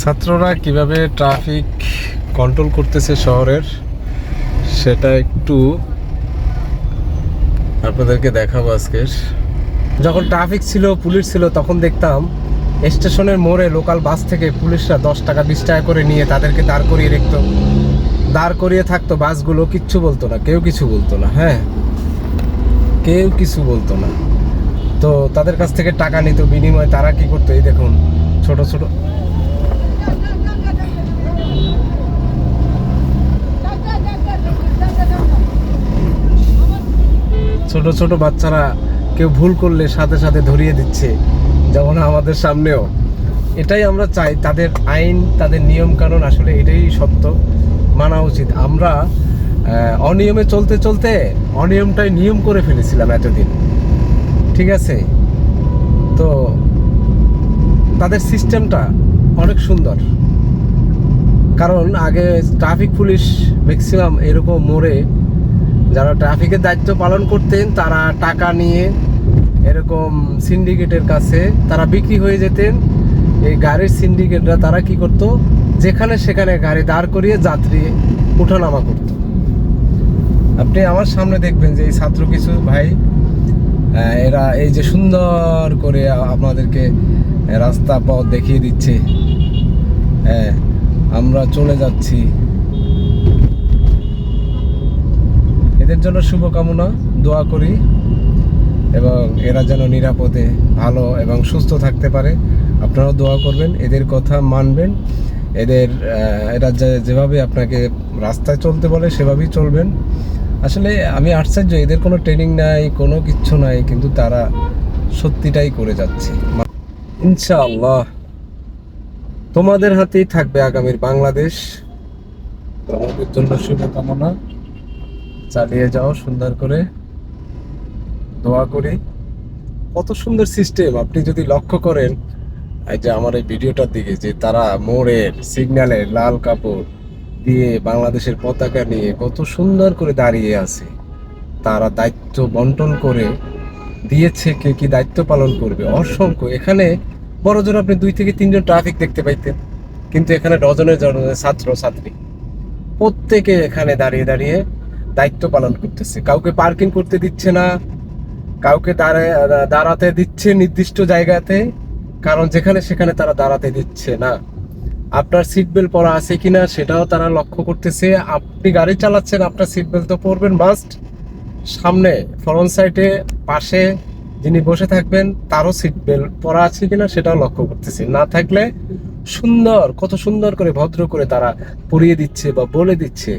ছাত্ররা কীভাবে traffic control করতেছে শহরের, সেটা একটু আপনাদেরকে দেখাবো আজকে। যখন ট্রাফিক ছিল, পুলিশ ছিল, তখন দেখতাম স্টেশনের মোড়ে লোকাল বাস থেকে পুলিশরা দশ টাকা, বিশ টাকা করে নিয়ে তাদেরকে দাঁড় করিয়ে রাখতো। দাঁড় করিয়ে থাকতো বাসগুলো কিচ্ছু বলতো না, কেউ কিছু বলতো না হ্যাঁ? কেউ কিছু বলতো না। তো তাদের কাছ থেকে টাকা নিত, বিনিময়ে তারা কি করতো, এই দেখুন, ছোট ছোট ছোট ছোট বাচ্চারা কেউ ভুল করলে সাথে সাথে ধরিয়ে দিচ্ছে, যেমন আমাদের সামনেও। এটাই আমরা চাই, তাদের আইন, তাদের নিয়ম কানুন আসলে এটাই সত্য, মানা উচিত। আমরা অনিয়মে চলতে চলতে অনিয়মটাই নিয়ম করে ফেলেছিলাম এতদিন। ঠিক আছে? তো তাদের সিস্টেমটা অনেক সুন্দর। কারণ আগে ট্রাফিক পুলিশ ম্যাক্সিমাম এরকম মোড়ে যারা ট্রাফিকের দায়িত্ব পালন করতেন, তারা টাকা নিয়ে এরকম সিন্ডিকেটের কাছে তারা বিক্রি হয়ে যেতেন। এই গাড়ির সিন্ডিকেটরা তারা কি করত? যেখানে সেখানে গাড়ি দাঁড় করিয়ে যাত্রী উঠানামা করত। আপনি আমার সামনে দেখবেন যে এই ছাত্র কিছু ভাই এরা এই যে সুন্দর করে আমাদেরকে রাস্তা পথ দেখিয়ে দিচ্ছে। হ্যাঁ আমরা চলে যাচ্ছি এদের জন্য শুভকামনা, দোয়া করি এবং এরা যেন নিরাপদে, ভালো এবং সুস্থ থাকতে পারে। আপনারাও দোয়া করবেন, এদের কথা মানবেন। এদের এরা যেভাবে আপনাকে রাস্তায় চলতে বলে, সেভাবেই চলবেন। আসলে আমি আশ্চর্য, এদের কোনো ট্রেনিং নাই, কোনো কিচ্ছু নাই, কিন্তু তারা সত্যিটাই করে যাচ্ছে। ইনশাআল্লাহ। তোমাদের হাতেই থাকবে আগামীর বাংলাদেশ। তোমাদের জন্য শুভকামনা। চালিয়ে যাও, সুন্দর করে। দোয়া করি। কত সুন্দর সিস্টেম আপনি যদি লক্ষ্য করেন, এই যে আমার এই ভিডিওটার দিকে, যে তারা মোড়ের সিগন্যালে লাল কাপড় দিয়ে বাংলাদেশের পতাকা নিয়ে কত সুন্দর করে দাঁড়িয়ে আছে। তারা দায়িত্ব বন্টন করে দিয়েছে কে কি দায়িত্ব পালন করবে। অসংখ্য। এখানে বড় জোর আপনি দুই থেকে তিনজন ট্রাফিক দেখতে পাইতেন, কিন্তু এখানে ডজনের জনের ছাত্র ছাত্রী প্রত্যেকে এখানে দাঁড়িয়ে দাঁড়িয়ে দায়িত্ব পালন করতেছে। কাউকে পার্কিং করতে দিচ্ছে না, কাউকে দাঁড়াতে দিচ্ছে নির্দিষ্ট জায়গাতে, কারণ যেখানে সেখানে তারা দাঁড়াতে দিচ্ছে না। আপনার সিট বেল্ট পরা আছে কিনা সেটাও তারা লক্ষ্য করতেছে। আপনি গাড়ি চালাচ্ছেন, আপনার সিট বেল্ট তো পরবেন মাস্ট সামনে ফ্রন্ট সাইডে পাশে যিনি বসে থাকবেন, তারও সিট বেল্ট পরা আছে কিনা সেটাও লক্ষ্য করতেছি। না থাকলে সুন্দর, কত সুন্দর করে, ভদ্র করে তারা পরিয়ে দিচ্ছে বা বলে দিচ্ছে।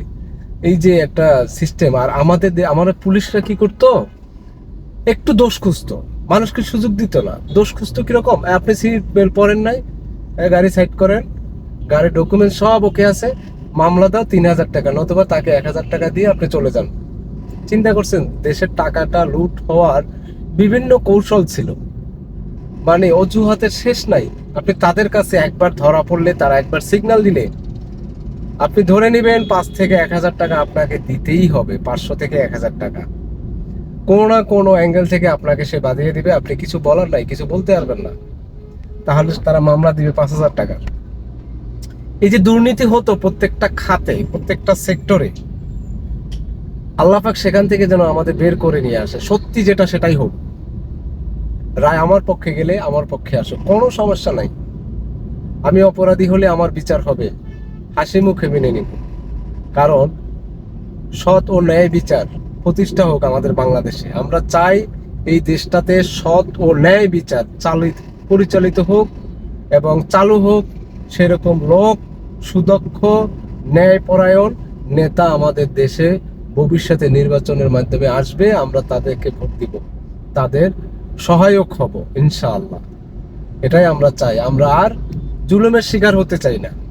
এই যে একটা সিস্টেম আর আমাদের আমাদের পুলিশরা কি করতো? একটু দোষ খুঁজতো। মানুষকে সুযোগ দিত না। দোষ খুঁজতো কীরকম? আপনি সিট বেল্ট পরেন নাই গাড়ি সাইড করেন, গাড়ির ডকুমেন্ট সব ওকে আছে, মামলা দাও তিন হাজার টাকা, নতুবা তাকে এক হাজার টাকা দিয়ে আপনি চলে যান। চিন্তা করছেন, দেশের টাকাটা লুট হওয়ার বিভিন্ন কৌশল ছিল। মানে অজুহাতের শেষ নাই। আপনি তাদের কাছে একবার ধরা পড়লে তারা একবার সিগন্যাল দিলে আপনি ধরে নেবেন পাঁচ থেকে এক হাজার টাকা আপনাকে দিতেই হবে, পাঁচশো থেকে এক হাজার টাকা। কোনো না কোনো অ্যাঙ্গেল থেকে আপনাকে সে বাঁধিয়ে দিবে, আপনি কিছু বলার নাই, কিছু বলতে পারবেন না। তাহলে তারা মামলা দিবে পাঁচ হাজার টাকার। এই যে দুর্নীতি হতো প্রত্যেকটা খাতে, প্রত্যেকটা সেক্টরে আল্লাপাক সেখান থেকে যেন আমাদের বের করে নিয়ে আসে। সত্যি যেটা সেটাই হোক। রায় আমার পক্ষে গেলে আমার পক্ষে আসো কোনো সমস্যা নাই। আমি অপরাধী হলে আমার বিচার হবে। হাসি মুখে মেনে নিব। কারণ সৎ ও ন্যায় বিচার প্রতিষ্ঠা হোক আমাদের বাংলাদেশে। আমরা চাই এই দেশটাতে সৎ ও ন্যায় বিচার চালিত, পরিচালিত হোক এবং চালু হোক সেরকম লোক, সুদক্ষ, ন্যায়পরায়ণ নেতা আমাদের দেশে ভবিষ্যতে নির্বাচনের মাধ্যমে আসবে। আমরা তাদেরকে ভোট দিব। তাদের সহায়ক হব ইনশাআল্লাহ। এটাই আমরা চাই। আমরা আর জুলুমের শিকার হতে চাই না।